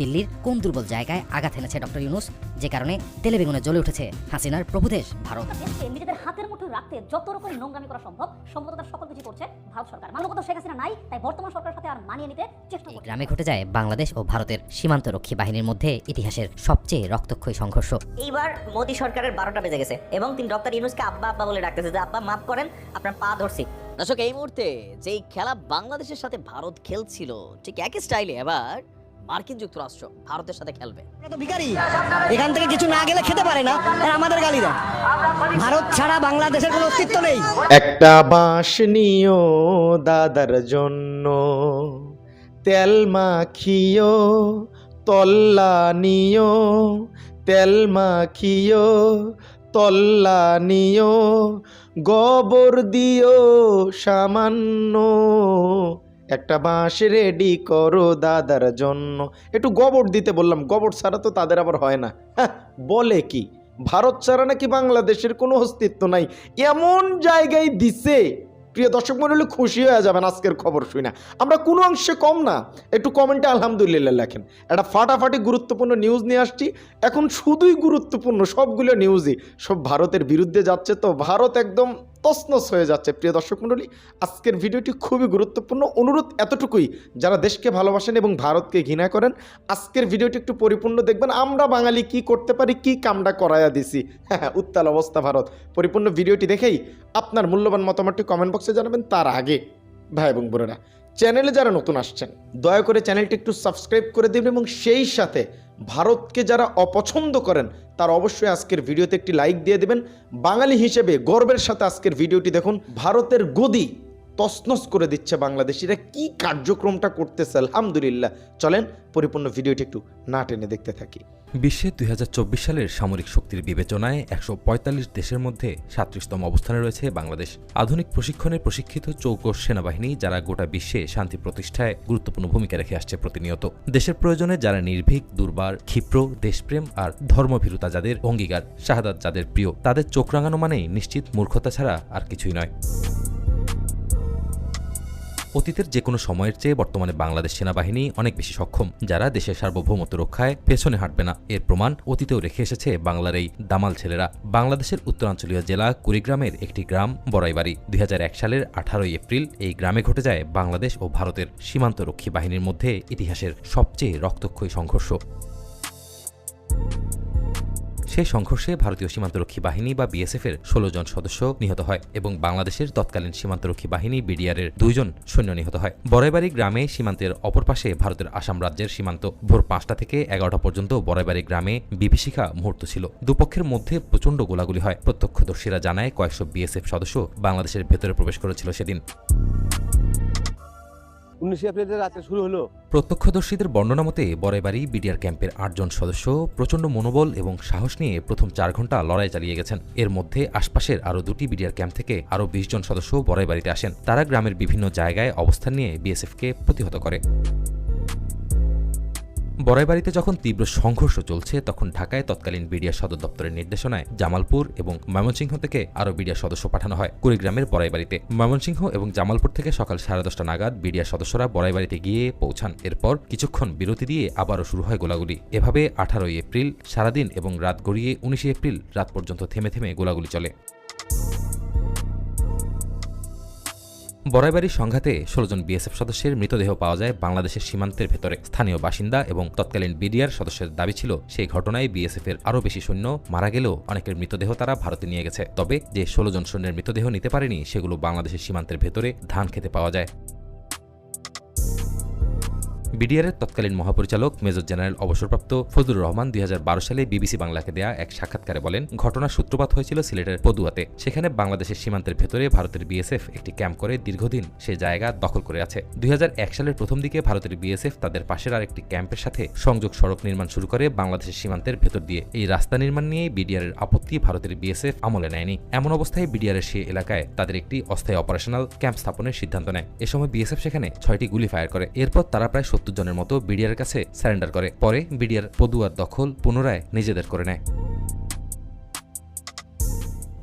দিল্লির কোন দুর্বল জায়গায় আঘাত এনেছে ডক্টর ইউনুস? যে কারণে তেলে বেগুনে জ্বলে উঠেছে হাসিনার প্রভুদেশ ভারত। নিজেদের হাতের মুঠোয় রাখতে যত রকম নোংরামি করা সম্ভব সম্ভবত তার সকল কিছু করছে ভারত সরকার। মানবত শেখ হাসিনা নাই তাই বর্তমান সরকারের সাথে আর মানিয়ে নিতে চেষ্টা করছে। গ্রামে ঘটে যায় বাংলাদেশ ও ভারতের সীমান্তরক্ষী বাহিনীর মধ্যে ইতিহাসের সবচেয়ে রক্তক্ষয়ী সংঘর্ষ। এইবার মোদী সরকারের বারোটা বেজে গেছে এবং তিনি ডক্টর ইউনুসকে আব্বা আব্বা বলে ডাকতেছে যে আব্বা মাফ করেন আপনার পা ধরছি। দর্শক এই মুহূর্তে যেই খেলা বাংলাদেশের সাথে ভারত খেলছিল ঠিক একই স্টাইলে এবার মার্কিন যুক্তরাষ্ট্র ভারতের সাথে খেলবে। এখান থেকে কিছু না গেলে খেতে পারে না আর আমাদের গালি দেয় ভারত ছাড়া বাংলাদেশের কোনো অস্তিত্ব নেই। একটা বাঁশ নিও দাদার জন্য তেল মাখিও তল্লা নিও তেল মাখিও তল্লা নিও গোবর দিও সামান্য। একটা বাঁশ রেডি করো দাদার জন্য। একটু গোবর দিতে বললাম গোবর ছাড়া তো তাদের আবার হয় না। হ্যাঁ, বলে কি ভারত ছাড়া নাকি বাংলাদেশের কোনো অস্তিত্ব নাই। এমন জায়গায় দিছে। প্রিয় দর্শক মন্ডলী খুশি হয়ে যাবেন আজকের খবর শুনে। আমরা কোনো অংশে কম না একটু কমেন্টে আলহামদুলিল্লাহ লেখেন। একটা ফাটাফাটি গুরুত্বপূর্ণ নিউজ নিয়ে আসছি। এখন শুধুই গুরুত্বপূর্ণ সবগুলো নিউজই সব ভারতের বিরুদ্ধে যাচ্ছে তো ভারত একদম তসনস হয়ে যাচ্ছে। প্রিয় দর্শক মণ্ডলী, আজকের ভিডিওটি খুবই গুরুত্বপূর্ণ। অনুরোধ এতটুকুই, যারা দেশকে ভালোবাসেন এবং ভারতকে ঘৃণা করেন, আজকের ভিডিওটি একটু পরিপূর্ণ দেখবেন। আমরা বাঙালি কি করতে পারি, কি কামটা করাইয়া দিছি? হ্যাঁ উত্তাল অবস্থা ভারত। পরিপূর্ণ ভিডিওটি দেখেই আপনার মূল্যবান মতামতটি কমেন্ট বক্সে জানাবেন। তার আগে, ভাই এবং বোনেরা চ্যানেলে যারা নতুন আসছেন, দয়া করে চ্যানেলটি একটু সাবস্ক্রাইব করে দেবেন এবং সেই সাথে ভারতকে যারা অপছন্দ করেন, তার অবশ্যই আজকের ভিডিওতে একটি লাইক দিয়ে দেবেন। বাঙালি হিসেবে গর্বের সাথে আজকের ভিডিওটি দেখুন। ভারতের গদি তসনস করে দিচ্ছে বাংলাদেশিরা কি কার্যক্রমটা করতেছে? আলহামদুলিল্লাহ। চলেন, পরিপূর্ণ ভিডিওটি একটু না টেনে দেখতে থাকি। বিশ্বে দুই হাজার চব্বিশ সালের সামরিক শক্তির বিবেচনায় একশো পঁয়তাল্লিশ দেশের মধ্যে সাতত্রিশতম অবস্থানে রয়েছে বাংলাদেশ। আধুনিক প্রশিক্ষণে প্রশিক্ষিত চৌকস সেনাবাহিনী, যারা গোটা বিশ্বে শান্তি প্রতিষ্ঠায় গুরুত্বপূর্ণ ভূমিকা রেখে আসছে প্রতিনিয়ত। দেশের প্রয়োজনে যারা নির্ভীক, দুর্বার, ক্ষিপ্র, দেশপ্রেম আর ধর্মভীরুতা যাদের অঙ্গীকার, শাহাদাত যাদের প্রিয়, তাদের চোখ রাঙানো মানেই নিশ্চিত মূর্খতা ছাড়া আর কিছুই নয়। অতীতের যে কোনো সময়ের চেয়ে বর্তমানে বাংলাদেশ সেনাবাহিনী অনেক বেশি সক্ষম, যারা দেশের সার্বভৌমত্ব রক্ষায় পেছনে হাঁটবে না। এর প্রমাণ অতীতেও রেখে এসেছে বাংলার এই দামাল ছেলেরা। বাংলাদেশের উত্তরাঞ্চলীয় জেলা কুড়িগ্রামের একটি গ্রাম, বড়াইবাড়ি। দুই হাজার এক সালের আঠারোই এপ্রিল এই গ্রামে ঘটে যায় বাংলাদেশ ও ভারতের সীমান্তরক্ষী বাহিনীর মধ্যে ইতিহাসের সবচেয়ে রক্তক্ষয়ী সংঘর্ষ। সেই সংঘর্ষে ভারতীয় সীমান্তরক্ষী বাহিনী বা বিএসএফ এর ষোলো জন সদস্য নিহত হয় এবং বাংলাদেশের তৎকালীন সীমান্তরক্ষী বাহিনী বিডিআর এর দুইজন সৈন্য নিহত হয়। বড়াইবাড়ি গ্রামে সীমান্তের অপর পাশে ভারতের আসাম রাজ্যের সীমান্ত ভোর পাঁচটা থেকে এগারোটা পর্যন্ত বড়াইবাড়ি গ্রামে বিভীষিকা মুহূর্ত ছিল। দুপক্ষের মধ্যে প্রচণ্ড গোলাগুলি হয়, প্রত্যক্ষদর্শীরা জানায় কয়েকশো বিএসএফ সদস্য বাংলাদেশের ভেতরে প্রবেশ করেছিল সেদিন। উনিশে শুরু হলো। প্রত্যক্ষদর্শীদের বর্ণনা মতে বরাইবাড়ি বিডিআর ক্যাম্পের আটজন সদস্য প্রচণ্ড মনোবল এবং সাহস নিয়ে প্রথম চার ঘণ্টা লড়াই চালিয়ে গেছেন। এর মধ্যে আশপাশের আরও দুটি বিডিআর ক্যাম্প থেকে আরও বিশ জন সদস্য বরাইবাড়িতে আসেন। তারা গ্রামের বিভিন্ন জায়গায় অবস্থান নিয়ে বিএসএফকে প্রতিহত করে। বড়াইবাড়িতে যখন তীব্র সংঘর্ষ চলছে, তখন ঢাকায় তৎকালীন বিডিআর সদর দপ্তরের নির্দেশনায় জামালপুর এবং ময়মনসিংহ থেকে আরও বিডিআর সদস্য পাঠানো হয় কুড়িগ্রামের বড়াইবাড়িতে। ময়মনসিংহ এবং জামালপুর থেকে সকাল সাড়ে দশটা নাগাদ বিডিআর সদস্যরা বড়াইবাড়িতে গিয়ে পৌঁছান। এরপর কিছুক্ষণ বিরতি দিয়ে আবারও শুরু হয় গোলাগুলি। এভাবে আঠারোই এপ্রিল সারাদিন এবং রাত গড়িয়ে উনিশে এপ্রিল রাত পর্যন্ত থেমে থেমে গোলাগুলি চলে। বড়াইবাড়ির সংঘাতে ষোলো জন বিএসএফ সদস্যের মৃতদেহ পাওয়া যায় বাংলাদেশের সীমান্তের ভেতরে। স্থানীয় বাসিন্দা এবং তৎকালীন বিডিআর সদস্যের দাবি ছিল, সেই ঘটনায় বিএসএফ এর আরও বেশি সৈন্য মারা গেলেও অনেকের মৃতদেহ তারা ভারতে নিয়ে গেছে। তবে যে ষোলো জন সৈন্যের মৃতদেহ নিতে পারেনি, সেগুলো বাংলাদেশের সীমান্তের ভেতরে ধান খেতে পাওয়া যায়। বিডিআরের তৎকালীন মহাপরিচালক মেজর জেনারেল অবসরপ্রাপ্ত ফজলুর রহমান দুই হাজার বারো সালে বিবিসি বাংলাকে দেয়া এক সাক্ষাৎকারে বলেন, ঘটনার সূত্রপাত হয়েছিল সিলেটের পদুয়াতে। সেখানে বাংলাদেশের সীমান্তের ভেতরে ভারতের বিএসএফ একটি ক্যাম্প করে দীর্ঘদিন সে জায়গা দখল করে আছে। দুই হাজার এক সালের প্রথম দিকে ভারতের বিএসএফ তাদের পাশের আরেকটি ক্যাম্পের সাথে সংযোগ সড়ক নির্মাণ শুরু করে বাংলাদেশের সীমান্তের ভেতর দিয়ে। এই রাস্তা নির্মাণ নিয়ে বিডিআরের আপত্তি ভারতের বিএসএফ আমলে নেয়নি। এমন অবস্থায় বিডিআরের সেই এলাকায় তাদের একটি অস্থায়ী অপারেশনাল ক্যাম্প স্থাপনের সিদ্ধান্ত নেয়। এ সময় বিএসএফ সেখানে ছয়টি গুলি ফায়ার করে। এরপর তারা প্রায় সত্তর জনের মতো বিডিআর কাছে স্যারেন্ডার করে। পরে বিডিআর পদুয়ার দখল পুনরায় নিজেদের করে নেয়।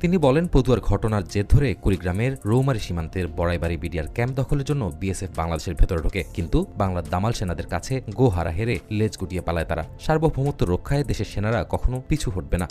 তিনি বলেন, পদুয়ার ঘটনার জের ধরে কুড়িগ্রামের রৌমারী সীমান্তের বড়াইবাড়ি বিডিআর ক্যাম্প দখলের জন্য বিএসএফ বাংলাদেশের ভেতরে ঢোকে। কিন্তু বাংলার দামাল সেনাদের কাছে গোহারা হেরে লেজ গুটিয়ে পালায় তারা। সার্বভৌমত্ব রক্ষায় দেশের সেনারা কখনো পিছু হটবে না।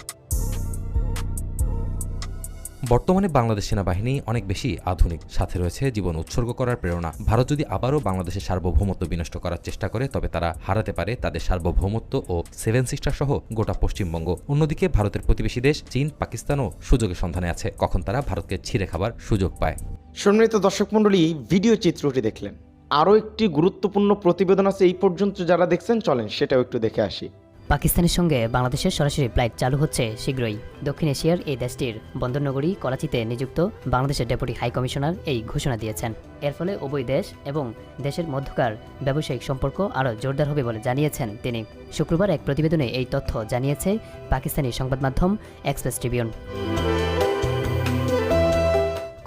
বর্তমানে বাংলাদেশ সেনাবাহিনী অনেক বেশি আধুনিক, সাথে রয়েছে জীবন উৎসর্গ করার প্রেরণা। ভারত যদি আবারও বাংলাদেশের সার্বভৌমত্ব বিনষ্ট করার চেষ্টা করে, তবে তারা হারাতে পারে তাদের সার্বভৌমত্ব ও সেভেন সিস্টার সহ গোটা পশ্চিমবঙ্গ। অন্যদিকে ভারতের প্রতিবেশী দেশ, চীন, পাকিস্তানও সুযোগের সন্ধানে আছে, কখন তারা ভারতকে ছিঁড়ে খাবার সুযোগ পায়। সম্মানিত দর্শক মণ্ডলী, ভিডিও চিত্রটি দেখলেন। আরও একটি গুরুত্বপূর্ণ প্রতিবেদন আছে এই পর্যন্ত যারা দেখছেন, চলেন সেটাও একটু দেখে আসি। পাকিস্তানের সঙ্গে বাংলাদেশের সরাসরি ফ্লাইট চালু হচ্ছে শীঘ্রই। দক্ষিণ এশিয়ার এই দেশটির বন্দরনগরী, করাচিতে নিযুক্ত বাংলাদেশের ডেপুটি হাই কমিশনার এই ঘোষণা দিয়েছেন। এর ফলে উভয় দেশ এবং দেশের মধ্যকার ব্যবসায়িক সম্পর্ক আরও জোরদার হবে বলে জানিয়েছেন তিনি। শুক্রবার এক প্রতিবেদনে এই তথ্য জানিয়েছে পাকিস্তানি সংবাদ মাধ্যম এক্সপ্রেস ট্রিবিউন।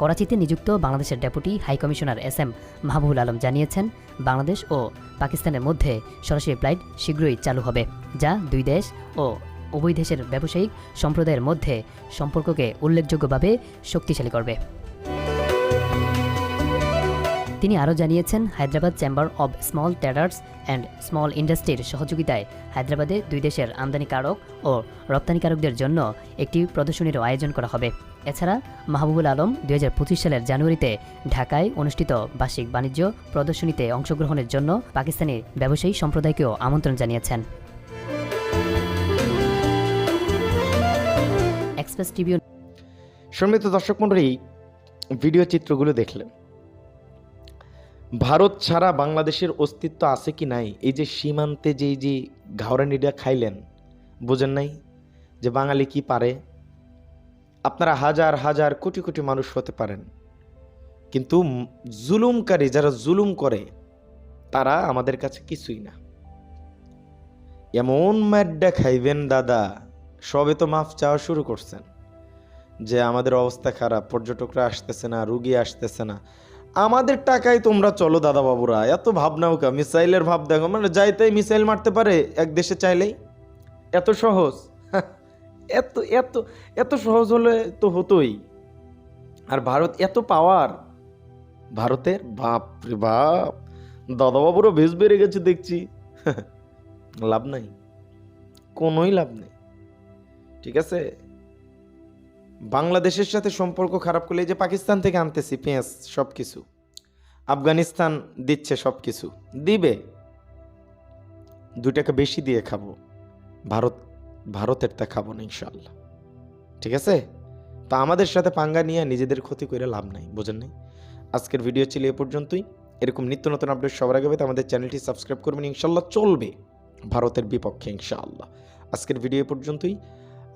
করাচিতে নিযুক্ত বাংলাদেশের deputy high commissioner S M Mahbubul Alam জানিয়েছেন, বাংলাদেশ ও পাকিস্তানের মধ্যে সরাসরি ফ্লাইট শীঘ্রই চালু হবে, যা দুই দেশ ও উভয় দেশের ব্যবসায়িক সম্প্রদায়ের মধ্যে সম্পর্ককে উল্লেখযোগ্যভাবে শক্তিশালী করবে। তিনি আরও জানিয়েছেন, Hyderabad chamber of small traders and small ইন্ডাস্ট্রির সহযোগিতায় হায়দ্রাবাদে দুই দেশের আমদানিকারক ও রপ্তানিকারকদের জন্য একটি প্রদর্শনীর আয়োজন করা হবে। এছাড়া মাহবুবুল আলম দুই হাজার পঁচিশ সালের জানুয়ারিতে ঢাকায় অনুষ্ঠিত বার্ষিক বাণিজ্য প্রদর্শনীতে অংশগ্রহণের জন্য পাকিস্তানি ব্যবসায়ী সম্প্রদায়কেও আমন্ত্রণ জানিয়েছেন। এক্সপ্রেস সম্মানিত দর্শক মণ্ডলী, ভিডিও চিত্রগুলো দেখলেন। ভারত ছাড়া বাংলাদেশের অস্তিত্ব আছে কি নাই? এই যে সীমান্তে যে যে ঘাওরানিটা খাইলেন, বোঝেন নাই যে বাঙালি কি পারে? আপনারা হাজার হাজার কোটি কোটি মানুষ হতে পারেন। কিন্তু জুলুমকারী যারা জুলুম করে, তারা আমাদের কাছে কিছুই না। এমন ম্যাড্ডা খাইবেন দাদা, সবে তো মাফ চাওয়া শুরু করছেন। যে আমাদের অবস্থা খারাপ, পর্যটকরা আসতেছে না, রুগী আসতেছে না। আমাদের টাকায় তোমরা চলো দাদা বাবুরা এত ভাবনাও কা মিসাইলের ভাব দেখো মানে যাইতেই মিসাইল মারতে পারে এক দেশে চাইলেই। এত সহজ? এত এত এত সহজ হলে তো হতোই। আর ভারত এত পাওয়ার ভারতের? বাপ রে বাপ। দাদা বাবুরও বেশ বেড়ে গেছে দেখছি। লাভ নাই। কোনোই লাভ নেই। ঠিক আছে? বাংলাদেশের সাথে সম্পর্ক খারাপ করলে যে পাকিস্তান থেকে আনতেছি পেঁয়াজ সব কিছু আফগানিস্তান দিচ্ছে সব কিছু দিবে। দুই টাকা বেশি দিয়ে খাব। ভারত ভারতের তা খাব না ইনশাল্লাহ ঠিক আছে? তো আমাদের সাথে পাঙ্গা নিয়ে নিজেদের ক্ষতি করে লাভ নাই, বোঝেন নাই? আজকের ভিডিও ছিল এ পর্যন্তই। এরকম নিত্য নতুন আপডেট সবার আগে পেতে আমাদের চ্যানেলটি সাবস্ক্রাইব করবেন ইনশাল্লাহ চলবে ভারতের বিপক্ষে ইনশাআল্লাহ। আজকের ভিডিও এ পর্যন্তই।